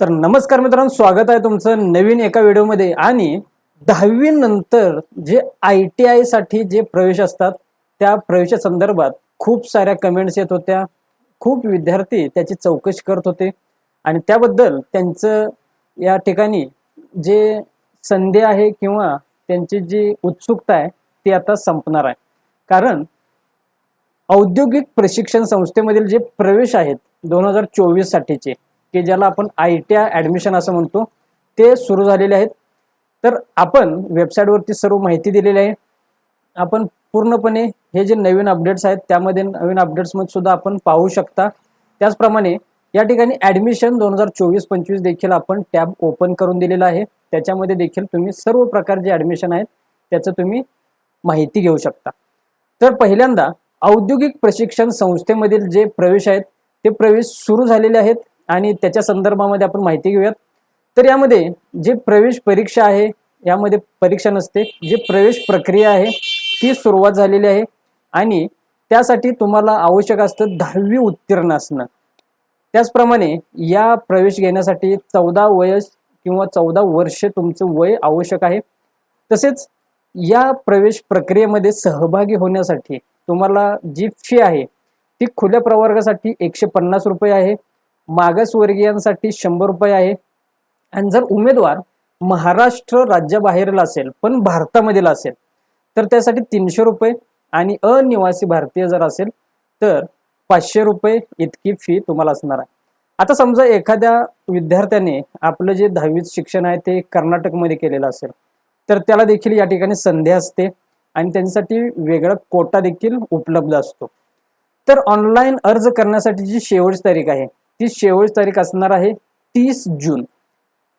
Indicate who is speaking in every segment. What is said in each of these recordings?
Speaker 1: तर नमस्कार मित्रांनो स्वागत आहे तुमचं नवीन एका व्हिडिओमध्ये. आणि दहावी नंतर जे आय टी आयसाठी जे प्रवेश असतात त्या प्रवेशा संदर्भात खूप साऱ्या कमेंट्स येत होत्या. खूप विद्यार्थी त्याची चौकशी करत होते. आणि त्याबद्दल त्यांचं या ठिकाणी जे संधी आहे किंवा त्यांची जी उत्सुकता आहे ती आता संपणार आहे. कारण औद्योगिक प्रशिक्षण संस्थेमधील जे प्रवेश आहेत दोन हजार चोवीस साठीचे की ज्याला आपण आय टी आय ॲडमिशन असं म्हणतो ते सुरू झालेले आहेत. तर आपण वेबसाईटवरती सर्व माहिती दिलेली आहे. आपण पूर्णपणे हे जे नवीन अपडेट्स आहेत त्यामध्ये नवीन अपडेट्समध्ये सुद्धा आपण पाहू शकता. त्याचप्रमाणे या ठिकाणी ॲडमिशन दोन हजार चोवीस पंचवीस देखील आपण टॅब ओपन करून दिलेला आहे. त्याच्यामध्ये देखील तुम्ही सर्व प्रकारचे ॲडमिशन आहेत त्याचं तुम्ही माहिती घेऊ शकता. तर पहिल्यांदा औद्योगिक प्रशिक्षण संस्थेमधील जे प्रवेश आहेत ते प्रवेश सुरू झालेले आहेत. आणि त्याच्या संदर्भामध्ये आपण माहिती घेऊयात. तर यामध्ये जे प्रवेश परीक्षा आहे यामध्ये परीक्षा नसते. जे प्रवेश प्रक्रिया आहे ती सुरुवात झालेली आहे. आणि त्यासाठी तुम्हाला आवश्यक असतं दहावी उत्तीर्ण असणं. त्याचप्रमाणे या प्रवेश घेण्यासाठी चौदा वयस किंवा चौदा वर्ष तुमचं वय आवश्यक आहे. तसेच या प्रवेश प्रक्रियेमध्ये सहभागी होण्यासाठी तुम्हाला जी फी आहे ती खुल्या प्रवर्गासाठी एकशे पन्नास रुपये आहे. मागासवर्गीयांसाठी शंभर रुपये आहे. आणि जर उमेदवार महाराष्ट्र राज्याबाहेरील असेल पण भारतामधील असेल तर त्यासाठी तीनशे रुपये आणि अनिवासी भारतीय जर असेल तर पाचशे रुपये इतकी फी तुम्हाला असणार आहे. आता समजा एखाद्या विद्यार्थ्याने आपलं जे दहावीचं शिक्षण आहे ते कर्नाटकमध्ये केलेलं असेल तर त्याला देखील या ठिकाणी संधी असते आणि त्यांच्यासाठी वेगळा कोटा देखील उपलब्ध असतो. तर ऑनलाईन अर्ज करण्यासाठी जी शेवटची तारीख आहे ती शेवटची तारीख असणार आहे तीस जून.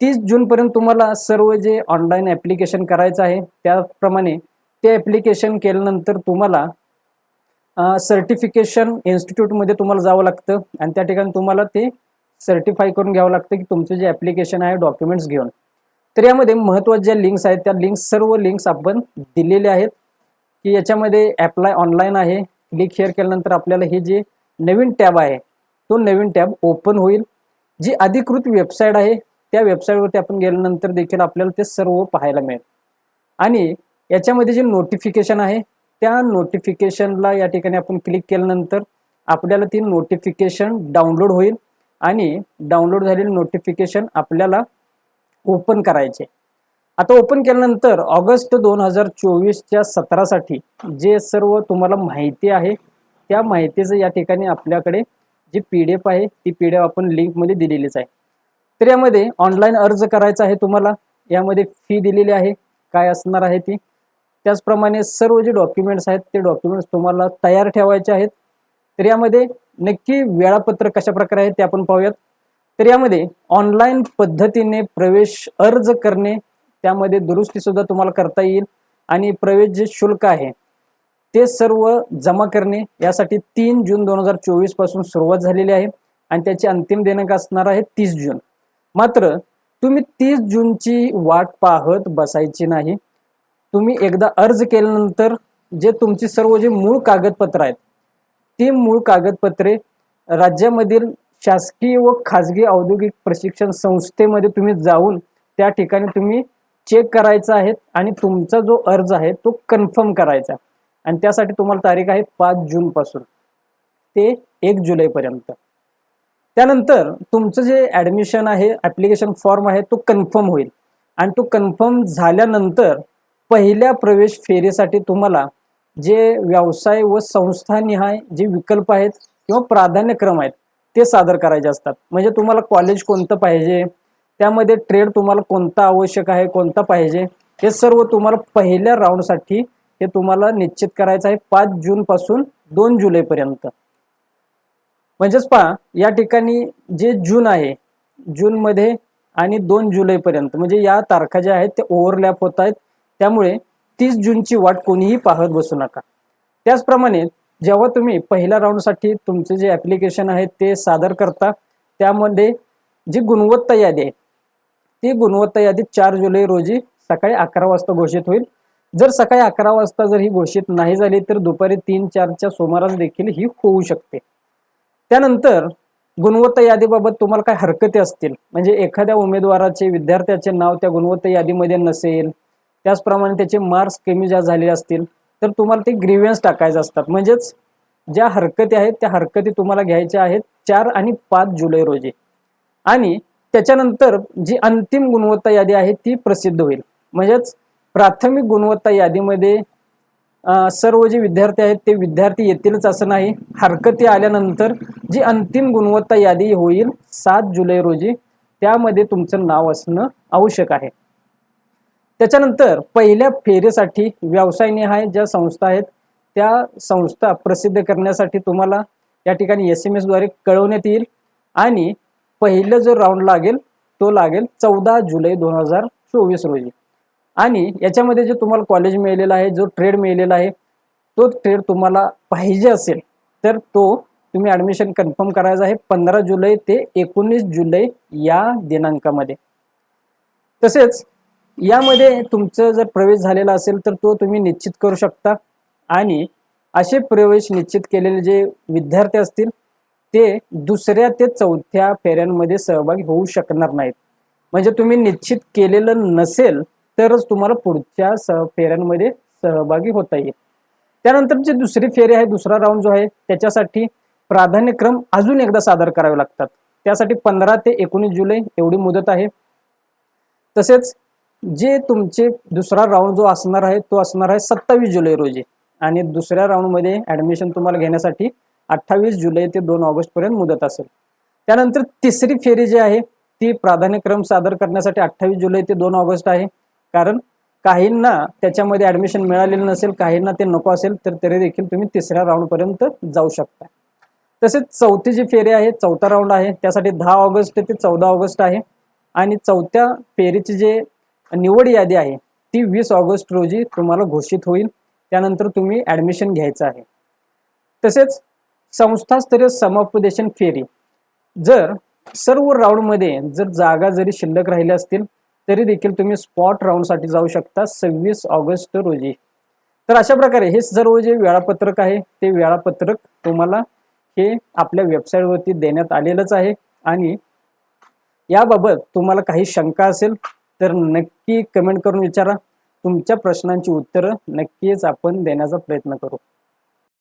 Speaker 1: तीस जूनपर्यंत तुम्हाला सर्व जे ऑनलाईन ॲप्लिकेशन करायचं आहे त्याप्रमाणे ते ॲप्लिकेशन केल्यानंतर तुम्हाला सर्टिफिकेशन इन्स्टिट्यूटमध्ये तुम्हाला जावं लागतं आणि त्या ठिकाणी तुम्हाला ते सर्टिफाय करून घ्यावं लागतं की तुमचं जे ॲप्लिकेशन आहे डॉक्युमेंट्स घेऊन. तर यामध्ये महत्त्वाच्या ज्या लिंक्स आहेत त्या लिंक्स सर्व लिंक्स आपण दिलेले आहेत. की याच्यामध्ये ॲप्लाय ऑनलाईन आहे. क्लिक शेअर केल्यानंतर आपल्याला हे जे नवीन टॅब आहे तो नवीन टॅब ओपन होईल. जी अधिकृत वेबसाईट आहे त्या वेबसाईटवरती आपण गेल्यानंतर देखील आपल्याला ते सर्व पाहायला मिळेल. आणि याच्यामध्ये जे नोटिफिकेशन आहे त्या नोटिफिकेशनला या ठिकाणी आपण क्लिक केल्यानंतर आपल्याला ती नोटिफिकेशन डाउनलोड होईल आणि डाउनलोड झालेली नोटिफिकेशन आपल्याला ओपन करायचे आता ओपन केल्यानंतर ऑगस्ट दोन हजार चोवीसच्या सतरासाठी जे सर्व तुम्हाला माहिती आहे त्या माहितीचं या ठिकाणी आपल्याकडे जी पी डी एफ आहे ती पी डी एफ आपण लिंकमध्ये दिलेलीच आहे. तर यामध्ये ऑनलाईन अर्ज करायचा आहे तुम्हाला. यामध्ये फी दिलेली आहे. काय असणार आहे ती? त्याचप्रमाणे सर्व जे डॉक्युमेंट्स आहेत ते डॉक्युमेंट्स तुम्हाला तयार ठेवायचे आहेत. तर यामध्ये नक्की वेळापत्रक कशा प्रकारे आहे ते आपण पाहूयात. तर यामध्ये ऑनलाईन पद्धतीने प्रवेश अर्ज करणे त्यामध्ये दुरुस्ती सुद्धा तुम्हाला करता येईल. आणि प्रवेश जे शुल्क आहे ते सर्व जमा करणे यासाठी तीन जून दोन हजार चोवीसपासून सुरुवात झालेली आहे आणि त्याची अंतिम दिनांक असणार आहे तीस जून. मात्र तुम्ही तीस जूनची वाट पाहत बसायची नाही. तुम्ही एकदा अर्ज केल्यानंतर जे तुमची सर्व जे मूळ कागदपत्र आहेत ती मूळ कागदपत्रे राज्यामधील शासकीय व खाजगी औद्योगिक प्रशिक्षण संस्थेमध्ये तुम्ही जाऊन त्या ठिकाणी तुम्ही चेक करायचा आहे आणि तुमचा जो अर्ज आहे तो कन्फर्म करायचा आणि त्यासाठी तुम्हाला तारीख आहे पाच जूनपासून ते एक जुलैपर्यंत त्यानंतर तुमचं जे ॲडमिशन आहे ॲप्लिकेशन फॉर्म आहे तो कन्फर्म होईल. आणि तो कन्फर्म झाल्यानंतर पहिल्या प्रवेश फेरीसाठी तुम्हाला जे व्यवसाय व संस्थानिहाय जे विकल्प आहेत किंवा प्राधान्यक्रम आहेत ते सादर करायचे असतात. म्हणजे तुम्हाला कॉलेज कोणतं पाहिजे त्यामध्ये ट्रेड तुम्हाला कोणता आवश्यक आहे कोणता पाहिजे हे सर्व तुम्हाला पहिल्या राऊंडसाठी हे तुम्हाला निश्चित करायचं आहे पाच जूनपासून दोन जुलैपर्यंत म्हणजेच पहा या ठिकाणी जे जून आहे जूनमध्ये आणि दोन जुलैपर्यंत म्हणजे या तारखा ज्या आहेत ते ओव्हरलॅप होत आहेत. त्यामुळे तीस जूनची वाट कोणीही पाहत बसू नका. त्याचप्रमाणे जेव्हा तुम्ही पहिल्या राऊंडसाठी तुमचे जे ॲप्लिकेशन आहे ते सादर करता त्यामध्ये जी गुणवत्ता यादी आहे ती गुणवत्ता यादी चार जुलै रोजी सकाळी अकरा वाजता घोषित होईल. जर सकाळी अकरा वाजता जर ही घोषित नाही झाली तर दुपारी तीन चारच्या सुमारास देखील ही होऊ शकते. त्यानंतर गुणवत्ता यादीबाबत तुम्हाला काय हरकती असतील? म्हणजे एखाद्या उमेदवाराचे विद्यार्थ्याचे नाव त्या गुणवत्ता यादीमध्ये नसेल त्याचप्रमाणे त्याचे मार्क्स कमी ज्या झालेले असतील तर तुम्हाला ते ग्रीव्हन्स टाकायचे असतात. म्हणजेच ज्या हरकती आहेत त्या हरकती तुम्हाला घ्यायच्या आहेत चार आणि पाच जुलै रोजी. आणि त्याच्यानंतर जी अंतिम गुणवत्ता यादी आहे ती प्रसिद्ध होईल. म्हणजेच प्राथमिक गुणवत्ता यादीमध्ये सर्व जे विद्यार्थी आहेत ते विद्यार्थी येतीलच असं नाही. हरकती आल्यानंतर जी अंतिम गुणवत्ता यादी होईल सात जुलै रोजी त्यामध्ये तुमचं नाव असणं आवश्यक आहे. त्याच्यानंतर पहिल्या फेरीसाठी व्यवसाय निहाय ज्या संस्था आहेत त्या संस्था प्रसिद्ध करण्यासाठी तुम्हाला या ठिकाणी एस एम एसद्वारे कळवण्यात येईल. आणि पहिलं जो राऊंड लागेल तो लागेल चौदा जुलै दोन हजार चोवीस रोजी. आणि याच्यामध्ये जे तुम्हाला कॉलेज मिळालेला आहे जो ट्रेड मिळालेला आहे तो ट्रेड तुम्हाला पाहिजे असेल तर तो तुम्ही ॲडमिशन कन्फर्म करायचा आहे पंधरा जुलै ते एकोणीस जुलै या दिनांकामध्ये. तसेच यामध्ये तुमचं जर प्रवेश झालेला असेल तर तो तुम्ही निश्चित करू शकता आणि असे प्रवेश निश्चित केलेले जे विद्यार्थी असतील ते दुसऱ्या ते चौथ्या फेऱ्यांमध्ये सहभागी होऊ शकणार नाहीत. म्हणजे तुम्ही निश्चित केलेलं नसेल तरच तुम्हाला पुढच्या स फेऱ्यांमध्ये सहभागी होता येईल. त्यानंतर जे दुसरी फेरी आहे दुसरा राऊंड जो आहे त्याच्यासाठी प्राधान्यक्रम अजून एकदा सादर करावे लागतात. त्यासाठी पंधरा ते एकोणीस जुलै एवढी मुदत आहे. तसेच जे तुमचे दुसरा राऊंड जो असणार आहे तो असणार आहे सत्तावीस जुलै रोजी. आणि दुसऱ्या राऊंडमध्ये ॲडमिशन तुम्हाला घेण्यासाठी अठ्ठावीस जुलै ते दोन ऑगस्टपर्यंत मुदत असेल. त्यानंतर तिसरी फेरी जी आहे ती प्राधान्यक्रम सादर करण्यासाठी अठ्ठावीस जुलै ते दोन ऑगस्ट आहे. कारण काहींना त्याच्यामध्ये ॲडमिशन मिळालेलं नसेल काहींना ते नको असेल तर तरी देखील तुम्ही तिसऱ्या राऊंडपर्यंत जाऊ शकता. तसेच चौथी जी फेरी आहे चौथा राऊंड आहे त्यासाठी दहा ऑगस्ट ते चौदा ऑगस्ट आहे. आणि चौथ्या फेरीची जे निवड यादी आहे ती वीस ऑगस्ट रोजी तुम्हाला घोषित होईल. त्यानंतर तुम्ही ॲडमिशन घ्यायचं आहे. तसेच संस्थास्तरीय समुपदेशन फेरी. जर सर्व राऊंडमध्ये जर जागा जरी शिल्लक राहिल्या असतील तरी देखील तुम्ही स्पॉट राऊंडसाठी जाऊ शकता सव्वीस ऑगस्ट रोजी. तर अशा प्रकारे हे सर्व जे वेळापत्रक आहे ते वेळापत्रक तुम्हाला हे आपल्या वेबसाईटवरती देण्यात आलेलंच आहे. आणि याबाबत तुम्हाला काही शंका असेल तर नक्की कमेंट करून विचारा. तुमच्या प्रश्नांची उत्तरं नक्कीच आपण देण्याचा प्रयत्न करू.